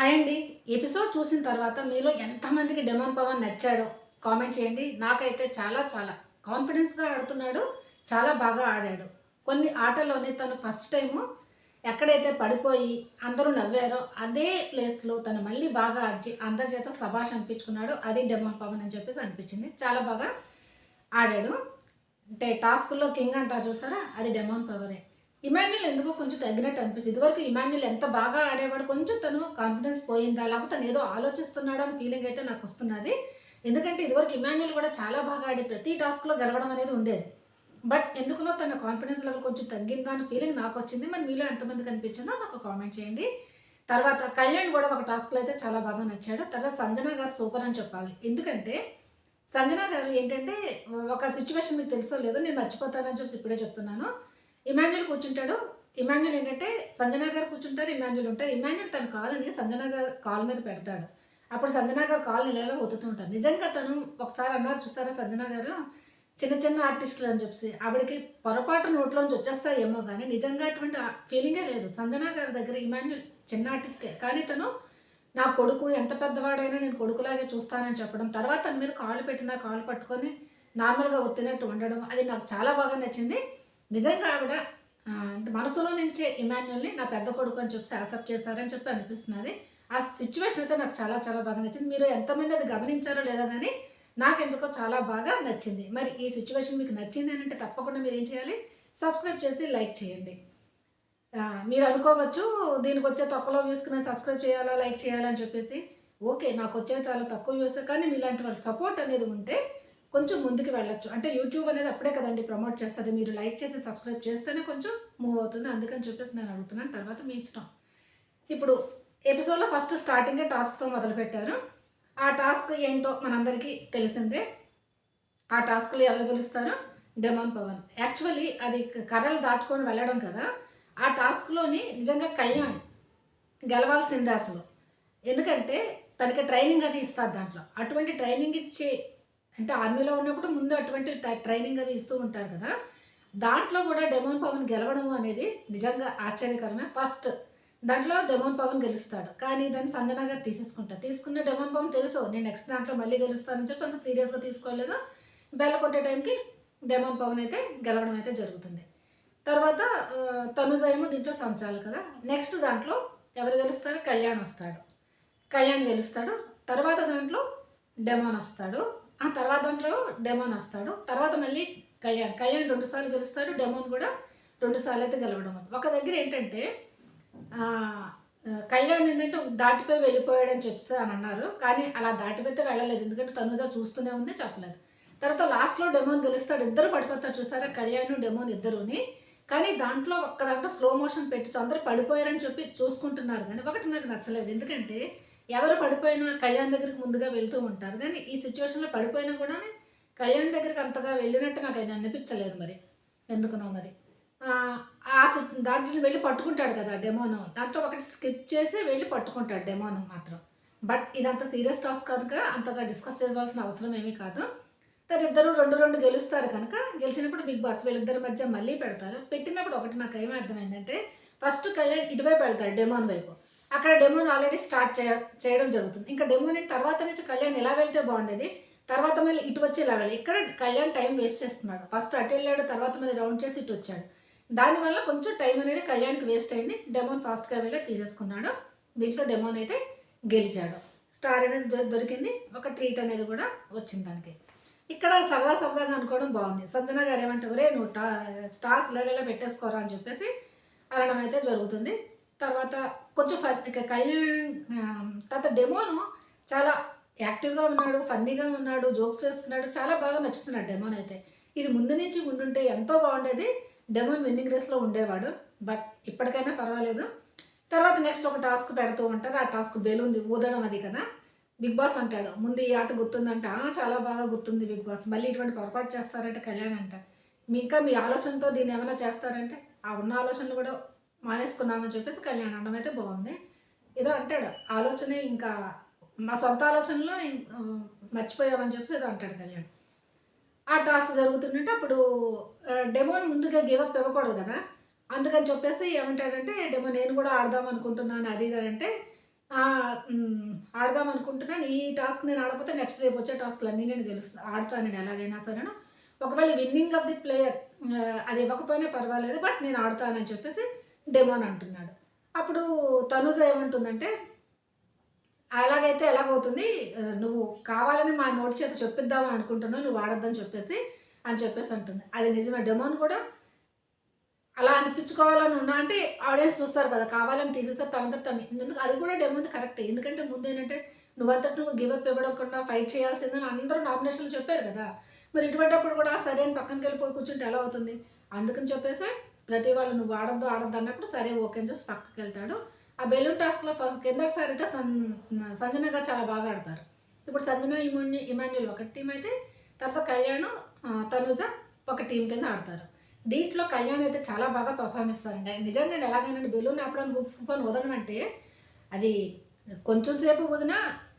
Hi అండి. Episode చూసిన తర్వాత మీలో ఎంతమందికి డెమోన్ పవన్ నచ్చాడో కామెంట్ చేయండి. నాకైతే చాలా చాలా కాన్ఫిడెన్స్గా ఆడుతున్నాడు చాలా బాగా ఆడాడు. కొన్ని ఆటల్లోనే తను ఫస్ట్ టైము ఎక్కడైతే పడిపోయి అందరూ నవ్వారో అదే ప్లేస్లో తను మళ్ళీ బాగా ఆడిచి అందరి చేత సభాష్ అనిపించుకున్నాడు. అది డెమోన్ పవన్ అని చెప్పేసి అనిపించింది. చాలా బాగా ఆడాడు. అంటే టాస్క్లో కింగ్ అంటారు చూసారా? అది డెమోన్ పవరే ఇమాన్యుల్ ఎందుకో కొంచెం తగ్గినట్టు అనిపిస్తుంది. ఇదివరకు ఇమాన్యుల్ ఎంత బాగా ఆడేవాడు కొంచెం తను కాన్ఫిడెన్స్ పోయిందా? లేకపోతే తను ఏదో ఆలోచిస్తున్నాడు అని ఫీలింగ్ అయితే నాకు వస్తున్నది. ఎందుకంటే ఇదివరకు ఇమాన్యుల్ కూడా చాలా బాగా ఆడి ప్రతి టాస్క్లో గెలవడం అనేది ఉండేది. బట్ ఎందుకునో తన కాన్ఫిడెన్స్ లెవెల్ కొంచెం తగ్గిందా అని ఫీలింగ్ నాకు వచ్చింది. మరి మీలో ఎంతమంది కనిపించిందో నాకు కామెంట్ చేయండి. తర్వాత కళ్యాణ్ కూడా ఒక టాస్క్లో అయితే చాలా బాగా నచ్చాడు. తర్వాత సంజన గారు సూపర్ అని చెప్పాలి. ఎందుకంటే సంజన గారు ఏంటంటే ఒక సిచ్యువేషన్ మీకు తెలుసో లేదో నేను మర్చిపోతానని చెప్పి ఇప్పుడే చెప్తున్నాను. ఇమాన్యుల్ కూర్చుంటాడు. ఇమాన్యుల్ ఏంటంటే సంజన గారు కూర్చుంటారు ఇమాన్యుల్ ఉంటారు. ఇమాన్యుల్ తన కాలుని సంజన గారు కాలు మీద పెడతాడు. అప్పుడు సంజన గారు కాలు నిలలో ఒత్తుతుంటారు నిజంగా తను ఒకసారి అన్నారు చూస్తారా సంజన గారు? చిన్న చిన్న ఆర్టిస్టులు అని చెప్పి ఆవిడకి పొరపాటు నోట్లోంచి వచ్చేస్తాయేమో కానీ నిజంగా అటువంటి ఫీలింగే లేదు. సంజన గారి దగ్గర ఇమాన్యుల్ చిన్న ఆర్టిస్టే. కానీ తను నా కొడుకు ఎంత పెద్దవాడైనా నేను కొడుకులాగే చూస్తానని చెప్పడం తర్వాత తన మీద కాళ్ళు పెట్టినా కాళ్ళు పట్టుకొని నార్మల్గా ఒత్తినట్టు ఉండడం అది నాకు చాలా బాగా నచ్చింది. నిజంగా ఆవిడ అంటే మనసులో నుంచే ఇమాన్యుల్ని నా పెద్ద కొడుకు అని చెప్పి యాక్సెప్ట్ చేశారని చెప్పి అనిపిస్తున్నది. ఆ సిచ్యువేషన్ అయితే నాకు చాలా చాలా బాగా నచ్చింది. మీరు ఎంతమంది అది గమనించారో లేదో కానీ నాకు ఎందుకో చాలా బాగా నచ్చింది. మరి ఈ సిచ్యువేషన్ మీకు నచ్చింది అని అంటే తప్పకుండా మీరు ఏం చేయాలి? సబ్స్క్రైబ్ చేసి లైక్ చేయండి. మీరు అనుకోవచ్చు దీనికి వచ్చే తక్కువలో వ్యూస్కి సబ్స్క్రైబ్ చేయాలా లైక్ చేయాలని చెప్పేసి. ఓకే నాకు వచ్చేవి చాలా తక్కువ వ్యూస్ కానీ మీలాంటి వాళ్ళ సపోర్ట్ అనేది ఉంటే కొంచెం ముందుకు వెళ్ళొచ్చు. అంటే యూట్యూబ్ అనేది అప్పుడే కదండి ప్రమోట్ చేస్తుంది. మీరు లైక్ చేసి సబ్స్క్రైబ్ చేస్తేనే కొంచెం మూవ్ అవుతుంది. అందుకని చెప్పేసి నేను అడుగుతున్నాను. తర్వాత మీ ఇష్టం. ఇప్పుడు ఎపిసోడ్లో ఫస్ట్ స్టార్టింగే టాస్క్తో మొదలుపెట్టారు. ఆ టాస్క్ ఏంటో మనందరికీ తెలిసిందే. ఆ టాస్క్లు ఎవరు గెలుస్తారు? డెమాన్ పవన్. యాక్చువల్లీ అది కర్రలు దాటుకొని వెళ్ళడం కదా ఆ టాస్క్లోని నిజంగా కళ్యాణ్ గెలవాల్సిందే అసలు. ఎందుకంటే తనకి ట్రైనింగ్ అది ఇస్తారు దాంట్లో. అటువంటి ట్రైనింగ్ ఇచ్చే అంటే ఆర్మీలో ఉన్నప్పుడు ముందు అటువంటి ట్రైనింగ్ అది ఇస్తూ ఉంటారు కదా. దాంట్లో కూడా డెమోన్ పవన్ గెలవడం అనేది నిజంగా ఆశ్చర్యకరమే. ఫస్ట్ దాంట్లో డెమోన్ పవన్ గెలుస్తాడు. కానీ దాన్ని సంజన గారు తీసేసుకుంటారు. తీసుకున్న డెమోన్ పవన్ తెలుసు నేను నెక్స్ట్ దాంట్లో మళ్ళీ గెలుస్తానని చెప్పి అంత సీరియస్గా తీసుకోలేదు. బెల్ల కొట్టే టైంకి డెమోన్ పవన్ అయితే గెలవడం అయితే జరుగుతుంది. తర్వాత ఆ, తనుజ ఏమో దీంట్లో సంచాలి కదా. నెక్స్ట్ దాంట్లో ఎవరు గెలుస్తారు? కళ్యాణ్ వస్తాడు. కళ్యాణ్ గెలుస్తాడు. తర్వాత దాంట్లో డెమోన్ వస్తాడు. ఆ తర్వాత దాంట్లో డెమోన్ వస్తాడు. తర్వాత మళ్ళీ కళ్యాణ్. కళ్యాణ్ రెండుసార్లు గెలుస్తాడు. డెమోన్ కూడా రెండుసార్లు అయితే గెలవడం అవుతుంది ఒక దగ్గర ఏంటంటే కళ్యాణ్ ఏంటంటే దాటిపోయి వెళ్ళిపోయాడని చెప్పి అని అన్నారు. కానీ అలా దాటిపోతే వెళ్ళలేదు. ఎందుకంటే తనుజ చూస్తూనే ఉంది చెప్పలేదు. తర్వాత లాస్ట్లో డెమోన్ గెలుస్తాడు. ఇద్దరు పడిపోతారు చూసారా? కళ్యాణ్ డెమోన్ ఇద్దరుని. కానీ దాంట్లో ఒక్క దాంట్లో స్లో మోషన్ పెట్టి అందరూ పడిపోయారని చెప్పి చూసుకుంటున్నారు. కానీ ఒకటి నాకు నచ్చలేదు. ఎందుకంటే ఎవరు పడిపోయినా కళ్యాణ్ దగ్గరికి ముందుగా వెళ్తూ ఉంటారు. కానీ ఈ సిచ్యువేషన్లో పడిపోయినా కూడా కళ్యాణ్ దగ్గరికి అంతగా వెళ్ళినట్టు నాకు అది అనిపించలేదు మరి. ఎందుకునో మరి. ఆ, సి- దాంట్లో వెళ్ళి పట్టుకుంటాడు కదా డెమోను దాంట్లో ఒకటి స్కిప్ చేసి వెళ్ళి పట్టుకుంటాడు డెమోను మాత్రం. బట్ ఇదంత సీరియస్ టాస్క్ కాదుగా అంతగా డిస్కస్ చేయవలసిన అవసరం ఏమీ కాదు. ఇద్దరు రెండు రెండు గెలుస్తారు కనుక గెలిచినప్పుడు బిగ్ బాస్ వీళ్ళిద్దరి మధ్య మళ్ళీ పెడతారు. పెట్టినప్పుడు ఒకటి నాకు ఏమి అర్థమైందంటే ఫస్ట్ కళ్యాణ్ ఇటువైపు వెళ్తాడు డెమోన్ వైపు. అక్కడ డెమోని ఆల్రెడీ స్టార్ట్ చేయ చేయడం జరుగుతుంది. ఇంకా డెమోని తర్వాత నుంచి కళ్యాణ్ ఎలా వెళ్తే బాగుండేది? తర్వాత మళ్ళీ ఇటు వచ్చి ఇలా వెళ్ళి ఇక్కడ కళ్యాణ్ టైం వేస్ట్ చేస్తున్నాడు. ఫస్ట్ అటు వెళ్ళాడు తర్వాత మళ్ళీ రౌండ్ చేసి ఇటు వచ్చాడు. దానివల్ల కొంచెం టైం అనేది కళ్యాణ్కి వేస్ట్ అయింది. డెమోన్ ఫాస్ట్గా వెళ్ళి తీసేసుకున్నాడు. దీంట్లో డెమోన్ అయితే గెలిచాడు. స్టార్ అనేది దొరికింది. ఒక ట్రీట్ అనేది కూడా వచ్చింది దానికి. ఇక్కడ సరదా సరదాగా అనుకోవడం బాగుంది. సంజన గారు ఏమంటారు రే నువ్వు టా స్టార్స్ ఇలాగెలా పెట్టేసుకోరా అని చెప్పేసి అనడం అయితే జరుగుతుంది. తర్వాత కొంచెం ఫన్ ఇక కళ్యాణ్ తర్వాత డెమోను చాలా యాక్టివ్గా ఉన్నాడు ఫన్నీగా ఉన్నాడు జోక్స్ వేస్తున్నాడు చాలా బాగా నచ్చుతున్నాడు డెమోన్ అయితే. ఇది ముందు నుంచి ఉండుంటే ఎంతో బాగుండేది. డెమోన్ విన్నింగ్ రేస్లో ఉండేవాడు బట్ ఇప్పటికైనా పర్వాలేదు. తర్వాత నెక్స్ట్ ఒక టాస్క్ పెడుతూ ఉంటారు ఆ టాస్క్ బెలూన్ ఊదడం అది కదా. బిగ్ బాస్ అంటాడు ముందు ఈ ఆట గుర్తుందంటే "ఆ, చాలా బాగా గుర్తుంది బిగ్ బాస్ మళ్ళీ ఇటువంటి పొరపాటు చేస్తారంటే కళ్యాణ్ అంట. మీ ఇంకా మీ ఆలోచనతో దీన్ని ఏమైనా చేస్తారంటే ఆ ఉన్న ఆలోచనలు కూడా మానేసుకున్నామని చెప్పేసి కళ్యాణ్ అనడం అయితే బాగుంది ఏదో అంటాడు ఆలోచనే ఇంకా మా సొంత ఆలోచనలో మర్చిపోయామని చెప్పేసి ఏదో అంటాడు కళ్యాణ్ ఆ టాస్క్ జరుగుతుందంటే అప్పుడు డెమోని ముందుగా గివప్ ఇవ్వకూడదు కదా అందుకని చెప్పేసి ఏమంటాడంటే డెమో నేను కూడా ఆడదాం అనుకుంటున్నాను అది అంటే ఆడదాం అనుకుంటున్నాను. ఈ టాస్క్ నేను ఆడకపోతే నెక్స్ట్ రేపు వచ్చే టాస్క్లు అన్నీ నేను గెలుస్తా ఆడతాను నేను ఎలాగైనా సరేనా ఒకవేళ విన్నింగ్ ఆఫ్ ది ప్లేయర్ అది ఇవ్వకపోయినా పర్వాలేదు. బట్ నేను ఆడతానని చెప్పేసి డెమోన్ అంటున్నాడు. అప్పుడు తనుజ ఏమంటుందంటే, అలాగైతే ఎలాగవుతుంది? నువ్వు కావాలని మా నోటి చేత చెప్పిద్దామని అనుకుంటున్నావు. నువ్వు వాడద్దని చెప్పేసి అని చెప్పేసి అంటుంది. అది నిజమే. డెమోన్ కూడా అలా అనిపించుకోవాలని ఉన్నా అంటే ఆడియన్స్ చూస్తారు కదా! కావాలని తీసేస్తారు తనంతా తను. ఎందుకు అది కూడా డెమోన్ కరెక్ట్ ఎందుకంటే ముందేంటంటే నువ్వంతటి నువ్వు గివప్ ఇవ్వకుండా ఫైట్ చేయాల్సిందని అందరూ నామినేషన్లు చెప్పారు కదా! మరి ఇటువంటప్పుడు కూడా సరే అని పక్కనకెళ్ళిపోయి కూర్చుంటే ఎలా అవుతుంది? అందుకని చెప్పేసి ప్రతి వాళ్ళు నువ్వు ఆడద్దు ఆడద్దు అన్నప్పుడు సరే ఓకే అని చెప్పేసి పక్కకెళ్తాడు. ఆ బెలూన్ టాస్క్‌లో ఫస్ట్ కిందసారి అయితే సం సంజన గారు చాలా బాగా ఆడతారు. ఇప్పుడు సంజన, ఇమాన్యు ఇమాన్యుల్ ఒక టీం అయితే తర్వాత కళ్యాణ్, తనుజ ఒక టీం కింద ఆడతారు. దీంట్లో కళ్యాణ్ అయితే చాలా బాగా పర్ఫామ్ ఇస్తారండి. నిజంగా ఎలాగైనా బెలూన్ ఆపడానికి ఉఫ్ వదలడం అంటే అది కొంచెం సేపు వదినా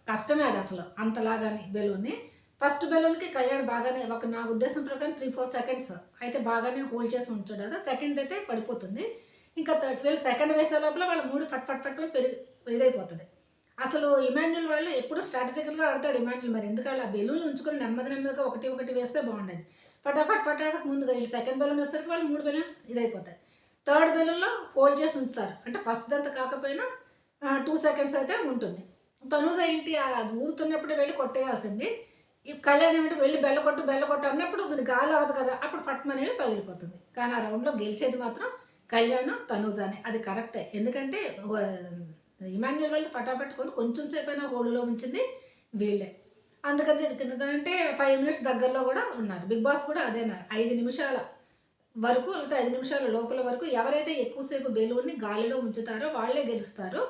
కష్టమే అది అసలు. అంతలాగాని బెలూన్‌ని. ఫస్ట్ బెలూన్‌కి కళ్యాణ్ బాగానే ఒక నా ఉద్దేశం ప్రకారం 3, 4 సెకండ్స్ అయితే బాగానే హోల్డ్ చేసి ఉంచాడు కదా! సెకండ్ అయితే పడిపోతుంది. ఇంకా థర్డ్ వీళ్ళు సెకండ్ వేసే లోపల వాళ్ళ మూడు ఫట్ ఫట్ ఫట్ పెరిగి ఇదైపోతుంది అసలు ఇమాన్యుల్ వాళ్ళు ఎప్పుడు స్ట్రాటజికల్‌గా ఆడతాడు ఇమాన్యుల్ మరి ఎందుకంటే ఆ బెలూన్లు ఉంచుకొని నెమ్మది నెమ్మదిగా ఒకటి ఒకటి వేస్తే బాగుండేది. ఫటాఫట్ ఫటాఫట్ ముందుగా వీళ్ళు సెకండ్ బెలూన్ వచ్చేసరికి వాళ్ళు మూడు బెలూన్స్ ఇదైపోతాయి. థర్డ్ బెలూన్‌లో హోల్డ్ చేసి ఉంచుతారు. అంటే ఫస్ట్‌దంతా కాకపోయినా టూ సెకండ్స్ అయితే ఉంటుంది. తనుజ ఏంటి అది ఊరుతున్నప్పుడు వెళ్ళి కొట్టేయాల్సింది. ఈ కళ్యాణం ఏమంటే వెళ్ళి బెల్ల కొట్టు, బెల్ల కొట్టు అన్నప్పుడు మరి గాలి అవ్వదు కదా! అప్పుడు పట్టుమనేవి పగిలిపోతుంది. కానీ ఆ రౌండ్‌లో గెలిచేది మాత్రం కళ్యాణం కళ్యాణ్, అని అది కరెక్టే. ఎందుకంటే వ ఇమాన్యుల్ వాళ్ళు ఫటాఫట్ కొంచెం కొంచెం అయినా హోల్డ్‌లో ఉంచింది వీళ్ళే. అందుకని కిందదంటే 5 మినిట్స్ దగ్గరలో కూడా ఉన్నారు. బిగ్ బాస్ కూడా అదే ఐదు నిమిషాల వరకు లేకపోతే ఐదు నిమిషాల లోపల వరకు ఎవరైతే ఎక్కువసేపు బెలూన్‌ని గాలిలో ఉంచుతారో వాళ్ళే గెలుస్తారు.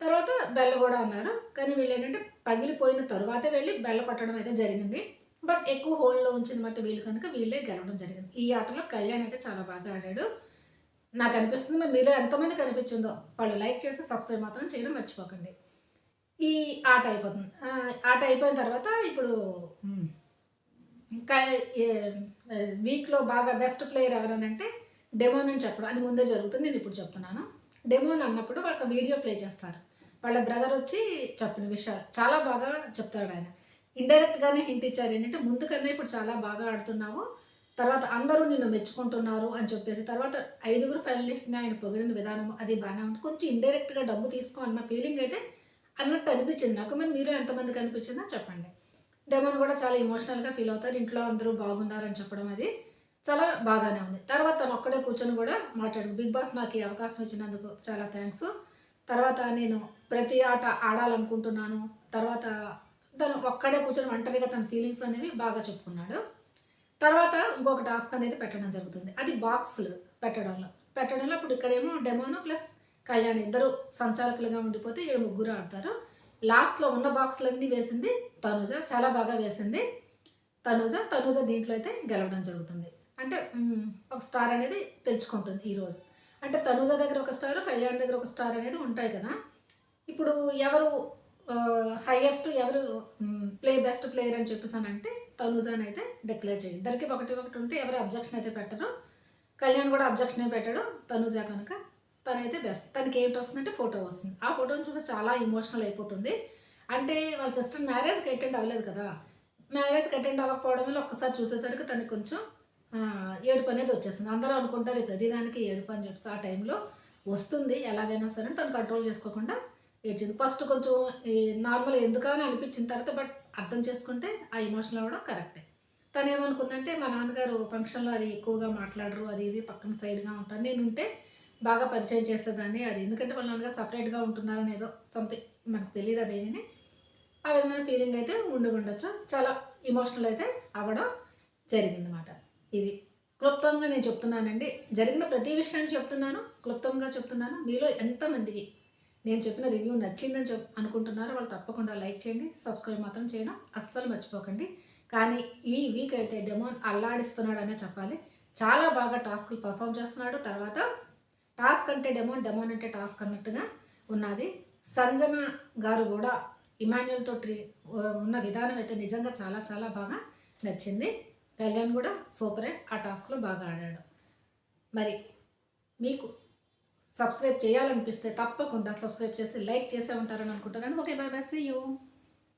తర్వాత బెల్ల కూడా అన్నారు. కానీ వీళ్ళు ఏంటంటే పగిలిపోయిన తరువాతే వెళ్ళి బెల్ల కొట్టడం అయితే జరిగింది. బట్ ఎక్కువ హోల్డ్‌లో ఉంచింది మట్టి వీళ్ళు కనుక వీళ్ళే గెలవడం జరిగింది. ఈ ఆటలో కళ్యాణ్ అయితే చాలా బాగా ఆడాడు. నాకు అనిపిస్తుంది మరి మీలో ఎంతమంది కనిపించిందో వాళ్ళు లైక్ చేసి సబ్స్క్రైబ్ మాత్రం చేయడం మర్చిపోకండి. ఈ ఆట అయిపోతుంది. ఆట అయిపోయిన తర్వాత ఇప్పుడు ఇంకా వీక్‌లో బాగా బెస్ట్ ప్లేయర్ ఎవరనంటే డెమోన్ అని చెప్పడం. అది ముందే జరుగుతుంది. నేను ఇప్పుడు చెప్తున్నాను. డెమోన్ అన్నప్పుడు ఒక వీడియో ప్లే చేస్తారు. వాళ్ళ బ్రదర్ వచ్చి చెప్పిన విషయాలు చాలా బాగా చెప్తాడు ఆయన ఇండైరెక్ట్‌గానే హింట్ ఇచ్చారు ఏంటంటే ముందు కన్నా ఇప్పుడు చాలా బాగా ఆడుతున్నావు. తర్వాత అందరూ నిన్ను మెచ్చుకుంటున్నారు అని చెప్పేసి తర్వాత ఐదుగురు ఫైనలిస్ట్‌ని ఆయన పొగిడిన విధానం అది బాగానే ఉంది. కొంచెం ఇండైరెక్ట్‌గా డబ్బు తీసుకో అన్న ఫీలింగ్ అయితే అన్నట్టు అనిపించింది నాకు. మరి మీరు ఎంతమందికి అనిపించిందో చెప్పండి. డెమోన్ కూడా చాలా ఎమోషనల్‌గా ఫీల్ అవుతారు. ఇంట్లో అందరూ బాగున్నారని చెప్పడం అది చాలా బాగానే ఉంది. తర్వాత తను ఒక్కడే కూర్చొని కూడా మాట్లాడు బిగ్ బాస్ నాకు ఈ అవకాశం ఇచ్చినందుకు చాలా థ్యాంక్స్ తర్వాత నేను ప్రతి ఆట ఆడాలనుకుంటున్నాను. తర్వాత తను ఒక్కడే కూర్చొని ఒంటరిగా తన ఫీలింగ్స్ అనేవి బాగా చెప్పుకున్నాడు. తర్వాత ఇంకొక టాస్క్ అనేది పెట్టడం జరుగుతుంది. అది బాక్స్‌లు పెట్టడంలో. పెట్టడంలో ఇప్పుడు ఇక్కడేమో డెమోను ప్లస్ కళ్యాణ్ ఇద్దరు సంచాలకులుగా ఉండిపోతే ఏడు ముగ్గురు ఆడతారు. లాస్ట్‌లో ఉన్న బాక్స్‌లన్నీ వేసింది తనుజ చాలా బాగా వేసింది తనుజ తనుజ దీంట్లో అయితే గెలవడం జరుగుతుంది. అంటే ఒక స్టార్ అనేది తెచ్చుకుంటుంది ఈరోజు. అంటే తనుజ దగ్గర ఒక స్టార్, కళ్యాణ్ దగ్గర ఒక స్టార్ అనేది ఉంటాయి కదా! ఇప్పుడు ఎవరు హైయెస్ట్ ఎవరు ప్లే బెస్ట్ ప్లేయర్ అని చెప్పేసానంటే తనుజా అని అయితే డిక్లేర్ చేయి ఇద్దరికి ఒకటి ఒకటి ఉంటే ఎవరు అబ్జెక్షన్ అయితే పెట్టరు. కళ్యాణ్ కూడా అబ్జెక్షన్ పెట్టాడు తనుజ కనుక తనైతే బెస్ట్. తనకి ఏంటి వస్తుందంటే ఫోటో వస్తుంది. ఆ ఫోటోని చూసి చాలా ఎమోషనల్ అయిపోతుంది. అంటే వాళ్ళ సిస్టర్ మ్యారేజ్‌కి అటెండ్ అవ్వలేదు కదా! మ్యారేజ్‌కి అటెండ్ అవ్వకపోవడం వల్ల ఒక్కసారి చూసేసరికి తనకి కొంచెం ఏడుపు అనేది వచ్చేస్తుంది అందరూ అనుకుంటారు ఈ ప్రతిదానికి ఏడుపు అని చెప్పేసి ఆ టైంలో వస్తుంది ఎలాగైనా సరే తను కంట్రోల్ చేసుకోకుండా ఏడ్చింది. ఫస్ట్ కొంచెం ఈ నార్మల్ ఎందుకని అనిపించిన తర్వాత బట్ అర్థం చేసుకుంటే ఆ ఎమోషనల్ అవ్వడం కరెక్టే. తను ఏమనుకుందంటే మా నాన్నగారు ఫంక్షన్‌లో అది ఎక్కువగా మాట్లాడరు. అది ఇది పక్కన సైడ్‌గా ఉంటారు. నేనుంటే బాగా పరిచయం చేసేదాన్ని. అది ఎందుకంటే వాళ్ళ నాన్నగారు సపరేట్గా ఉంటున్నారని ఏదో సంథింగ్ మనకు తెలియదు అదేమీని. ఆ విధమైన ఫీలింగ్ అయితే ఉండి ఉండొచ్చు. చాలా ఇమోషనల్ అయితే అవ్వడం జరిగింది ఇది క్లుప్తంగా నేను చెప్తున్నానండి. జరిగిన ప్రతి విషయాన్ని చెప్తున్నాను. క్లుప్తంగా చెప్తున్నాను. మీలో ఎంతమందికి నేను చెప్పిన రివ్యూ నచ్చిందని చెప్ అనుకుంటున్నారో వాళ్ళు తప్పకుండా లైక్ చేయండి. సబ్స్క్రైబ్ మాత్రం చేయడం అస్సలు మర్చిపోకండి. కానీ ఈ వీక్ అయితే డెమోన్ అల్లాడిస్తున్నాడనే చెప్పాలి. చాలా బాగా టాస్క్‌లు పర్ఫామ్ చేస్తున్నాడు. తర్వాత టాస్క్ అంటే డెమోన్, డెమోన్ అంటే టాస్క్ అన్నట్టుగా ఉన్నది. సంజన గారు కూడా ఇమాన్యుల్తో ట్రీ ఉన్న విధానం అయితే నిజంగా చాలా చాలా బాగా నచ్చింది. కళ్యాణ్ కూడా సూపరే. ఆ టాస్క్‌లో బాగా ఆడాడు. మరి మీకు సబ్స్క్రైబ్ చేయాలనిపిస్తే తప్పకుండా సబ్స్క్రైబ్ చేసి లైక్ చేసే ఉంటారని అనుకుంటున్నాను okay bye bye see you